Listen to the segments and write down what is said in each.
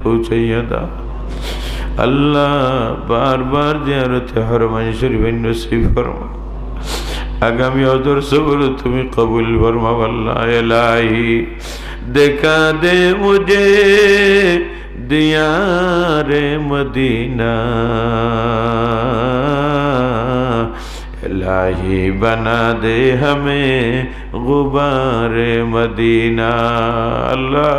পৌঁছাইয়া দাও আল্লাহ বারবার জিয়ারতে হরমাই শরীফের নসিব ফরমা আগামী অদর সবর তুমি কবুল ফরমা আল্লাহ এলাহি দেখা দে মুঝে দিয়ারে মদিনা इलाही बना दे हमें गुबार मदीना अल्लाह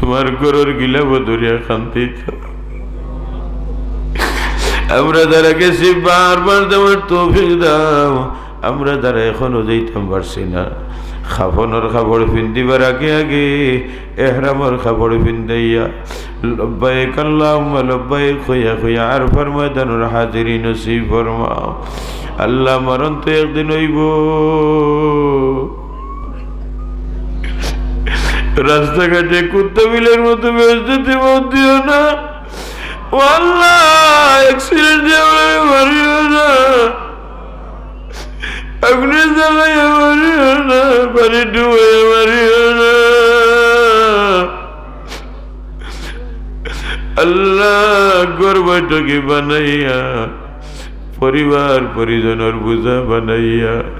তোমার গরুর গিলা বদরিয়া শান্তি আমরা যারা গেছি, বারবার তোমার তৌফিক দাও। আমরা যারা এখনও যাইতাম পারছি না। খাফনের খাবড় পিন্দিবার আগে আগে, এহরামর খাবড় পিন্দাইয়া। লব্বাই কাল্লাম লব্বাই খইয়া খইয়া, আর ফরমাদানুর হাজিরি নসিব ফরমাও। আল্লাহ মরণ তো একদিন হইব। রাস্তাঘাটে কুত্তা বিলের মতো মত দিও না। আল্লাহ অ্যাক্সিডেন্ট না। না না। আল্লাহ বানাইয়া পরিবার পরিজনের বোঝা বানাইয়া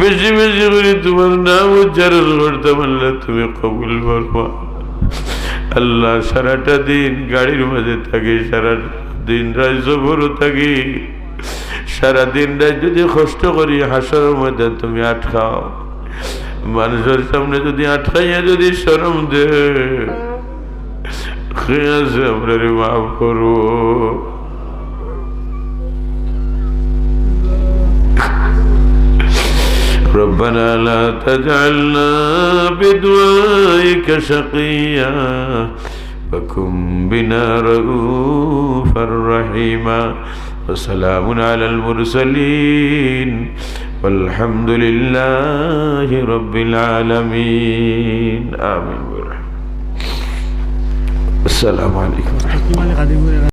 বেশি বেশি করে তোমার নাম উচ্চারণ করতে পারলে তুমি কবুল করবা আল্লাহ সারাটা দিন গাড়ির মাঝে থাকি সারা দিন রাত জবরও থাকি। সারাদিন রাত যদি কষ্ট করি হাসার মধ্যে তুমি আটকাও। মানুষের সামনে যদি আটকাইয়া যদি শরম দে আছে আমরা মাফ করব ربنا لا تجعلنا بدعائك شقيا فكن بنا رؤوفا رحيما وسلام على المرسلين والحمد لله رب العالمين. آمين. السلام عليكم. ورحمة الله